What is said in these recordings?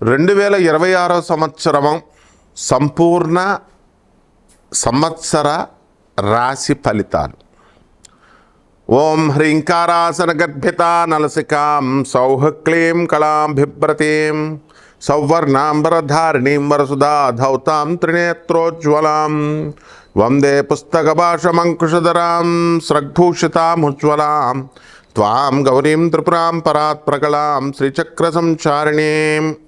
రెండు వేల ఇరవై ఆరో సంవత్సరం సంపూర్ణ సంవత్సర రాశి ఫలితాలు. ఓం హ్రీంకారాసన గర్భిత నలసికాం సౌహ క్లీం కళాం బిభ్రతీం సౌవర్ణాంబరధారిణీం వరసుధా ధౌతాం త్రినేత్రోజ్వలాం వందే పుస్తక పుస్తకభాషమంకుశధరాం శ్రగ్భూషితాముజ్వలాం త్వాం గౌరీం త్రిపురాం పరాత్ ప్రకళాం శ్రీచక్ర సంచారిణీం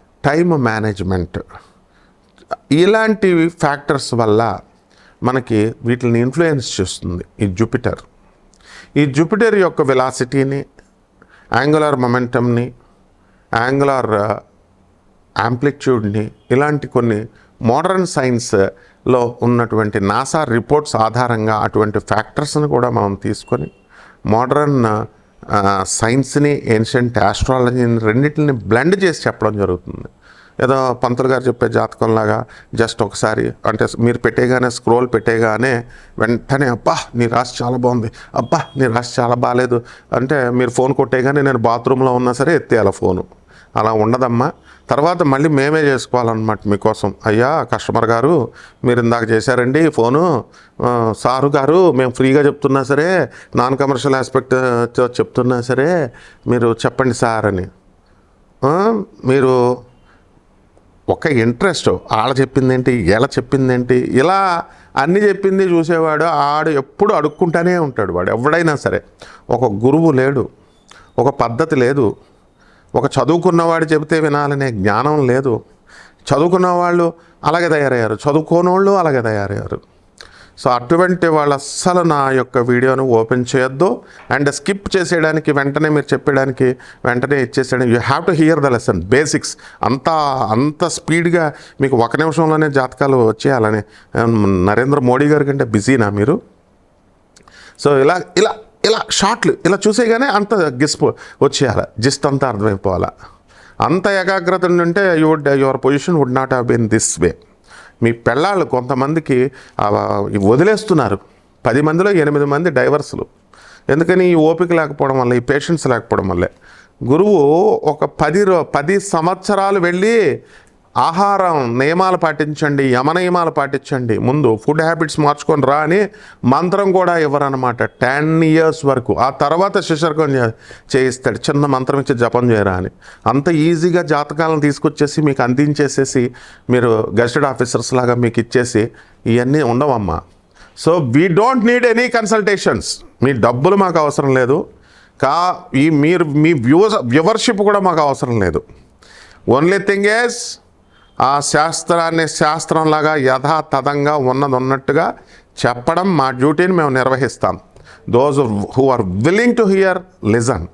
టైం మేనేజ్మెంట్. ఇలాంటి ఫ్యాక్టర్స్ వల్ల మనకి వీటిని ఇన్ఫ్లుయెన్స్ చేస్తుంది ఈ జూపిటర్. ఈ జూపిటర్ యొక్క వెలాసిటీని యాంగులర్ మొమెంటమ్ని యాంగులర్ యాంప్లిట్యూడ్ని ఇలాంటి కొన్ని మోడర్న్ సైన్స్లో ఉన్నటువంటి నాసా రిపోర్ట్స్ ఆధారంగా అటువంటి ఫ్యాక్టర్స్ని కూడా మనం తీసుకొని మోడర్న్ సైన్స్ని ఏన్షియంట్ ఆస్ట్రాలజీని రెండింటిని బ్లెండ్ చేసి చెప్పడం జరుగుతుంది. ఏదో పంతులు గారు చెప్పే జాతకంలాగా జస్ట్ ఒకసారి అంటే మీరు పెట్టేగానే స్క్రోల్ పెట్టేగానే వెంటనే అబ్బా నీ రాశి చాలా బాగుంది అబ్బా నీ రాశి చాలా బాగాలేదు అంటే మీరు ఫోన్ కొట్టేగానే నేను బాత్రూంలో ఉన్నా సరే ఎత్తేయాల ఫోను. అలా ఉండదమ్మా. తర్వాత మళ్ళీ మేమే చేసుకోవాలన్నమాట మీకోసం. అయ్యా కస్టమర్ గారు మీరు ఇందాక చేశారండి ఫోను. సారు గారు మేము ఫ్రీగా చెప్తున్నా సరే నాన్ కమర్షియల్ ఆస్పెక్ట్ చెప్తున్నా సరే మీరు చెప్పండి సార్ అని. మీరు ఒక ఇంట్రెస్ట్ ఆడ చెప్పిందేంటి ఎలా చెప్పిందేంటి ఇలా అన్ని చెప్పింది చూసేవాడు ఆడు ఎప్పుడు అడుక్కుంటానే ఉంటాడు వాడు ఎవడైనా సరే. ఒక గురువు లేడు ఒక పద్ధతి లేదు. ఒక చదువుకున్నవాడు చెబితే వినాలనే జ్ఞానం లేదు. చదువుకున్న వాళ్ళు అలాగే తయారయ్యారు. చదువుకోనోళ్ళు అలాగే తయారయ్యారు. సో అటువంటి వాళ్ళు అస్సలు నా యొక్క వీడియోను ఓపెన్ చేయొద్దు. అండ్ స్కిప్ చేసేయడానికి వెంటనే మీరు చెప్పడానికి వెంటనే ఇచ్చేసేయడానికి you have to hear the lesson basics. అంత అంత స్పీడ్గా మీకు ఒక నిమిషంలోనే జాతకాలు వచ్చేయాలని నరేంద్ర మోడీ గారి కంటే బిజీనా మీరు? సో ఇలా ఇలా ఇలా షార్ట్లు ఇలా చూసేగానే అంత గిస్పు వచ్చేయాలి. జిస్ట్ అంతా అర్థమైపోవాలా. అంత ఏకాగ్రత ఉంటే you would your position would not have been this way మీ పెళ్ళాళ్ళు కొంతమందికి వదిలేస్తున్నారు. పది మందిలో ఎనిమిది మంది డైవర్సులు. ఎందుకని ఈ ఓపిక లేకపోవడం వల్ల ఈ పేషెన్స్ లేకపోవడం వల్లే. గురువు ఒక పది రో పది సంవత్సరాలు వెళ్ళి ఆహారం నియమాలు పాటించండి యమ నియమాలు పాటించండి. ముందు ఫుడ్ హ్యాబిట్స్ మార్చుకొని రా అని మంత్రం కూడా ఇవ్వరనమాట టెన్ ఇయర్స్ వరకు. ఆ తర్వాత శిశర్కం చేయిస్తాడు. చిన్న మంత్రం ఇచ్చి జపం చేయరా అని. అంత ఈజీగా జాతకాలను తీసుకొచ్చేసి మీకు అందించేసేసి మీరు గెస్టెడ్ ఆఫీసర్స్ లాగా మీకు ఇచ్చేసి ఇవన్నీ ఉండవమ్మా. So we don't need any consultations మీ డబ్బులు మాకు అవసరం లేదు. కా ఈ మీరు మీ వ్యూస్ వ్యూవర్షిప్ కూడా మాకు అవసరం లేదు. ఓన్లీ థింగ్ ఏస్ ఆ శాస్త్రాన్ని శాస్త్రంలాగా యథాతథంగా ఉన్నది ఉన్నట్టుగా చెప్పడం మా డ్యూటీని మేము నిర్వహిస్తాం. Those who are willing to hear listen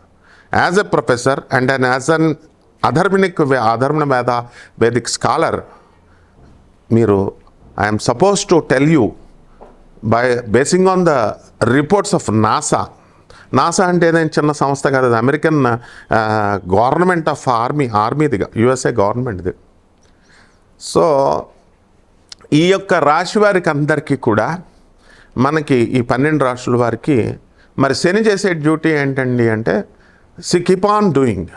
as a professor and and as an అధర్మినిక్ అధర్మణ వేద వేదిక్ స్కాలర్ మీరు I'm supposed to tell you by basing on the reports of NASA NASA అంటే ఏదైనా చిన్న సంస్థ కాదు అది అమెరికన్ గవర్నమెంట్ ఆఫ్ ఆర్మీ ఆర్మీదిగా యుఎస్ఏ గవర్నమెంట్ది సో ఈ యొక్క రాశి వారికి అందరికీ కూడా మనకి ఈ పన్నెండు రాశుల వారికి మరి శని చేసే డ్యూటీ ఏంటండి అంటే see keep on doing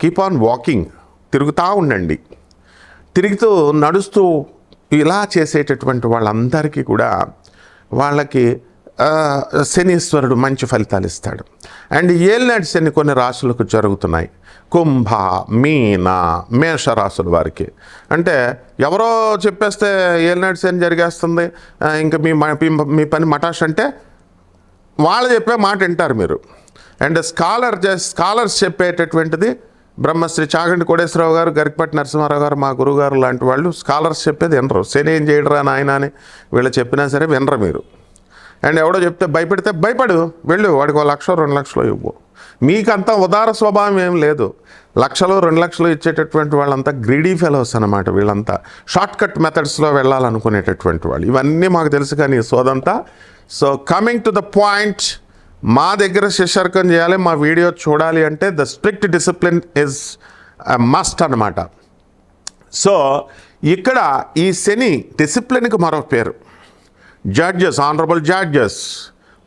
keep on walking తిరుగుతూ ఉండండి. తిరుగుతూ నడుస్తూ ఇలా చేసేటటువంటి వాళ్ళందరికీ కూడా వాళ్ళకి శనీశ్వరుడు మంచి ఫలితాలు ఇస్తాడు. అండ్ ఏలినాటి శని కొన్ని రాశులకు జరుగుతున్నాయి. కుంభ మీన మేషరాశుల వారికి. అంటే ఎవరో చెప్పేస్తే ఏలినాడు సేన జరిగేస్తుంది ఇంకా మీ మ- మీ- మీ పని మటాష్ అంటే వాళ్ళు చెప్పే మాట వింటారు మీరు. అండ్ స్కాలర్ స్కాలర్స్ చెప్పేటటువంటిది బ్రహ్మశ్రీ చాగంటి కోటేశ్వరరావు గారు గరికపట్టి నరసింహారావు గారు మా గురుగారు లాంటి వాళ్ళు స్కాలర్స్ చెప్పేది వినరు. శని ఏం చేయడరా నాయన అని వీళ్ళు చెప్పినా సరే వినరు మీరు. అండ్ ఎవడో చెప్తే భయపెడితే భయపడు వెళ్ళు వాడికి ఒక లక్ష రెండు లక్షలు ఇవ్వు. మీకంతా ఉదార స్వభావం ఏం లేదు. లక్షలు రెండు లక్షలు ఇచ్చేటటువంటి వాళ్ళంతా గ్రీడీ ఫెలోస్ అనమాట వీళ్ళంతా. షార్ట్ కట్ మెథడ్స్లో వెళ్ళాలనుకునేటటువంటి వాళ్ళు. ఇవన్నీ మాకు తెలుసు కానీ సోదంతా so coming to the point మా దగ్గర శిష్యర్కం చేయాలి మా వీడియో చూడాలి అంటే the strict discipline is must అన్నమాట. సో ఇక్కడ ఈ శని డిసిప్లిన్కి మరో పేరు. Judges honourable judges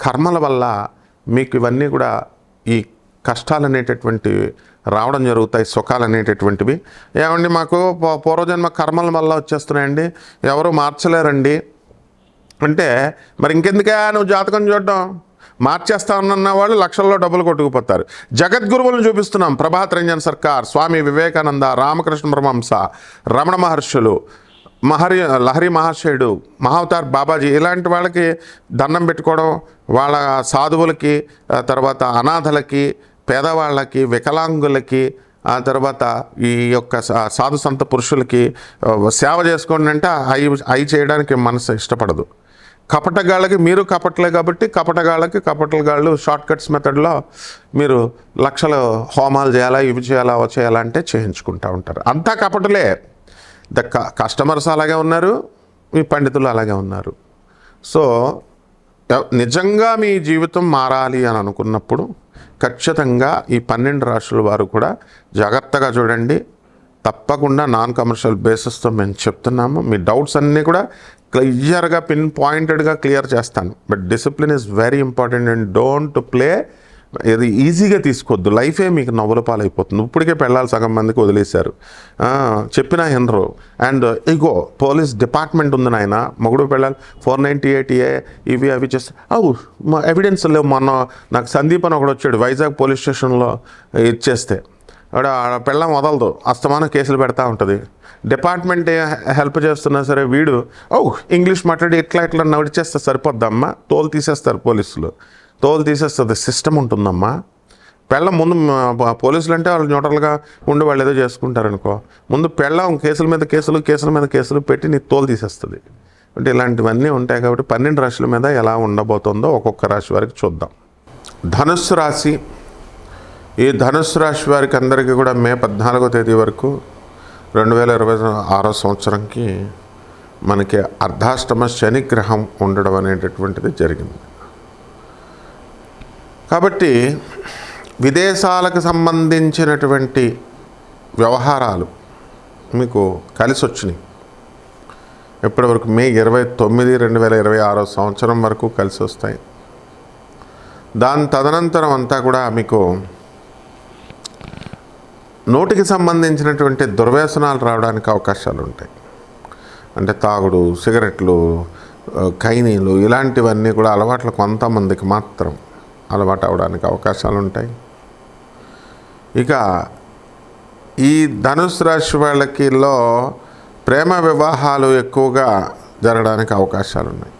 కర్మల వల్ల మీకు ఇవన్నీ కూడా ఈ కష్టాలు అనేటటువంటివి రావడం జరుగుతాయి సుఖాలు అనేటటువంటివి ఏమండి మాకు పూ- పూర్వజన్మ కర్మల వల్ల వచ్చేస్తున్నాయండి. ఎవరు మార్చలేరండి. అంటే మరి ఇంకెందుకే నువ్వు జాతకం చూడడం? మార్చేస్తానన్న వాళ్ళు లక్షల్లో డబ్బులు కొట్టుకుపోతారు. జగద్గురువులను చూపిస్తున్నాం. ప్రభాత్ రంజన్ సర్కార్ స్వామి వివేకానంద రామకృష్ణ పరమహంస రమణ మహర్షులు. మహరి లహరి మహాశయుడు మహావతార్ బాబాజీ ఇలాంటి వాళ్ళకి దండం పెట్టుకోవడం వాళ్ళ సాధువులకి తర్వాత అనాథలకి పేదవాళ్ళకి వికలాంగులకి ఆ తర్వాత ఈ యొక్క సా- సాధు సంత పురుషులకి సేవ చేసుకోండి అంటే అవి అవి చేయడానికి మనసు ఇష్టపడదు. కపటగాళ్ళకి మీరు కపటలే కాబట్టి కపటగాళ్ళకి కపటగాళ్ళు షార్ట్ కట్స్ మెథడ్లో మీరు లక్షలు హోమాలు చేయాలా ఇవి చేయాలా అవి చేయాలా అంటే చేయించుకుంటూ ఉంటారు. అంతా కపటలే. ద క- కస్టమర్స్ అలాగే ఉన్నారు మీ పండితులు అలాగే ఉన్నారు. సో నిజంగా మీ జీవితం మారాలి అని అనుకున్నప్పుడు ఖచ్చితంగా ఈ పన్నెండు రాష్ట్రాల వారు కూడా జాగ్రత్తగా చూడండి. తప్పకుండా నాన్ కమర్షియల్ బేసిస్తో మేము చెప్తున్నాము. మీ డౌట్స్ అన్నీ కూడా క్లియర్గా పిన్ పాయింటెడ్గా క్లియర్ చేస్తాను. But discipline is very important and don't play ఇది ఈజీగా తీసుకోవద్దు. లైఫే మీకు నవ్వుల పాలైపోతుంది. ఇప్పటికే పెళ్ళాలి సగం మందికి వదిలేశారు. చెప్పిన చెప్పినా వినరు అండ్ ఇగో పోలీస్ డిపార్ట్మెంట్ ఉంది నాయన. మొగుడు పెళ్ళాలి ఫోర్ నైంటీ ఎయిట్ ఏ ఇవి అవి చేస్తే. అవు మా ఎవిడెన్స్ లేవు. మొన్న నాకు సందీప్ అని ఒకడు వచ్చాడు వైజాగ్ పోలీస్ స్టేషన్లో ఇచ్చేస్తే ఆడ ఆడ పెళ్ళం వదలదు. అస్తమానం కేసులు పెడతా ఉంటుంది. డిపార్ట్మెంట్ హెల్ప్ చేస్తున్నా సరే వీడు ఓ ఇంగ్లీష్ మాట్లాడి ఇట్లా ఇట్లా నడిచేస్తే సరిపోద్దమ్మా. తోలు తీసేస్తారు పోలీసులు. తోలు తీసేస్తుంది. సిస్టమ్ ఉంటుందమ్మా. పెళ్ళం ముందు పోలీసులు అంటే వాళ్ళు న్యూట్రల్గా ఉండి వాళ్ళు ఏదో చేసుకుంటారనుకో ముందు పెళ్ళం కేసుల మీద కేసులు కేసుల మీద కేసులు పెట్టి నీ తోలు తీసేస్తుంది. అంటే ఇలాంటివన్నీ ఉంటాయి కాబట్టి పన్నెండు రాశుల మీద ఎలా ఉండబోతుందో ఒక్కొక్క రాశి వారికి చూద్దాం. ధనుస్సు రాశి. ఈ ధనుస్సు రాశి వారికి అందరికీ కూడా మే పద్నాలుగో తేదీ వరకు రెండు వేల ఇరవై ఆరో సంవత్సరంకి మనకి అర్ధాష్టమ శనిగ్రహం ఉండడం అనేటటువంటిది జరిగింది. కాబట్టి విదేశాలకు సంబంధించినటువంటి వ్యవహారాలు మీకు కలిసి వచ్చినాయి. ఇప్పటివరకు మే ఇరవై తొమ్మిది రెండు వేల ఇరవై ఆరో సంవత్సరం వరకు కలిసి వస్తాయి. దాని తదనంతరం అంతా కూడా మీకు నోటికి సంబంధించినటువంటి దుర్వ్యసనాలు రావడానికి అవకాశాలు ఉంటాయి. అంటే తాగుడు సిగరెట్లు కైనీలు ఖైనీలు ఇలాంటివన్నీ కూడా అలవాట్లు కొంతమందికి మాత్రం అలవాటు అవడానికి అవకాశాలు ఉంటాయి. ఇక ఈ ధనుసు రాశి వాళ్ళకిలో ప్రేమ వివాహాలు ఎక్కువగా జరగడానికి అవకాశాలు ఉన్నాయి.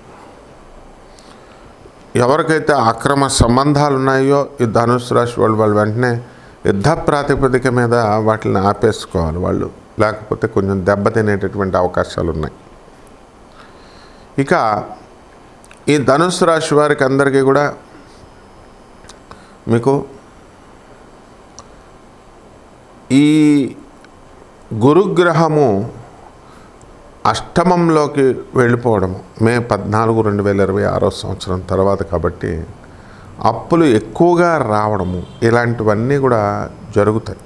ఎవరికైతే అక్రమ సంబంధాలు ఉన్నాయో ఈ ధనుసు రాశి వాళ్ళు వాళ్ళు వెంటనే యుద్ధ ప్రాతిపదిక మీద వాటిని ఆపేసుకోవాలి వాళ్ళు. లేకపోతే కొంచెం దెబ్బతినేటటువంటి అవకాశాలు ఉన్నాయి. ఇక ఈ ధనుసు రాశి వారికి అందరికీ కూడా మీకు? ఈ గురుగ్రహము అష్టమంలోకి వెళ్ళిపోవడము మే పద్నాలుగు రెండు వేల ఇరవై ఆరో సంవత్సరం తర్వాత కాబట్టి అప్పులు ఎక్కువగా రావడము ఇలాంటివన్నీ కూడా జరుగుతాయి.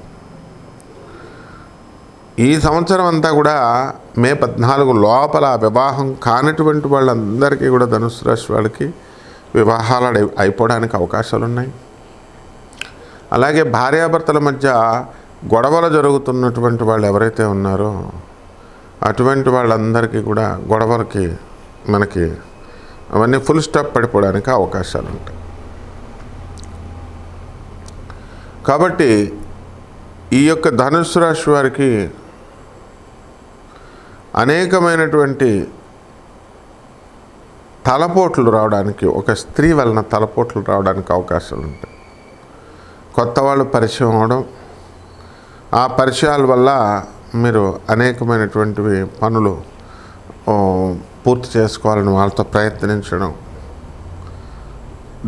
ఈ సంవత్సరం అంతా కూడా మే పద్నాలుగు లోపల వివాహం కానటువంటి వాళ్ళందరికీ కూడా ధనుసు రాశి వాళ్ళకి వివాహాలు అయిపోవడానికి అవకాశాలు ఉన్నాయి అలాగే భార్యాభర్తల మధ్య గొడవలు జరుగుతున్నటువంటి వాళ్ళు ఎవరైతే ఉన్నారో అటువంటి వాళ్ళందరికీ కూడా గొడవలకి మనకి అవన్నీ ఫుల్ స్టాప్ పడిపోవడానికి అవకాశాలు ఉంటాయి కాబట్టి ఈ యొక్క ధనుసు రాశి వారికి అనేకమైనటువంటి తలపోట్లు రావడానికి ఒక స్త్రీ వలన తలపోట్లు రావడానికి అవకాశాలు ఉంటాయి కొత్త వాళ్ళు పరిచయం అవడం ఆ పరిచయాల వల్ల మీరు అనేకమైనటువంటివి పనులు పూర్తి చేసుకోవాలని వాళ్ళతో ప్రయత్నించడం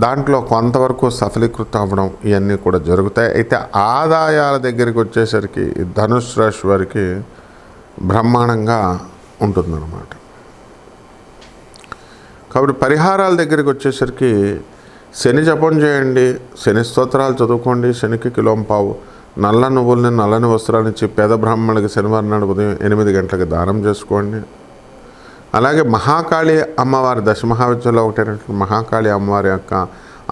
దాంట్లో కొంతవరకు సఫలీకృతం అవ్వడం ఇవన్నీ కూడా జరుగుతాయి. అయితే ఆదాయాల దగ్గరికి వచ్చేసరికి ఈ ధనుసు రాశి వారికి బ్రహ్మాండంగా ఉంటుందన్నమాట. కాబట్టి పరిహారాల దగ్గరికి వచ్చేసరికి శని జపం చేయండి శని స్తోత్రాలు చదువుకోండి శనికి కిలోం పావు. నల్ల నువ్వుల్ని నల్లని వస్త్రాలు ఇచ్చి పేద బ్రాహ్మణులకి శనివారం నాడు ఉదయం ఎనిమిది గంటలకు దానం చేసుకోండి. అలాగే మహాకాళి అమ్మవారి దశమహావిద్యలో ఒకటైనటువంటి మహాకాళి అమ్మవారి యొక్క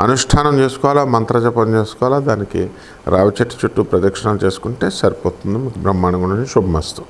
అనుష్ఠానం చేసుకోవాలా మంత్రజపం చేసుకోవాలా దానికి రావి చెట్టు చుట్టూ ప్రదక్షిణాలు చేసుకుంటే సరిపోతుంది. బ్రహ్మాండంగా శుభమస్తు.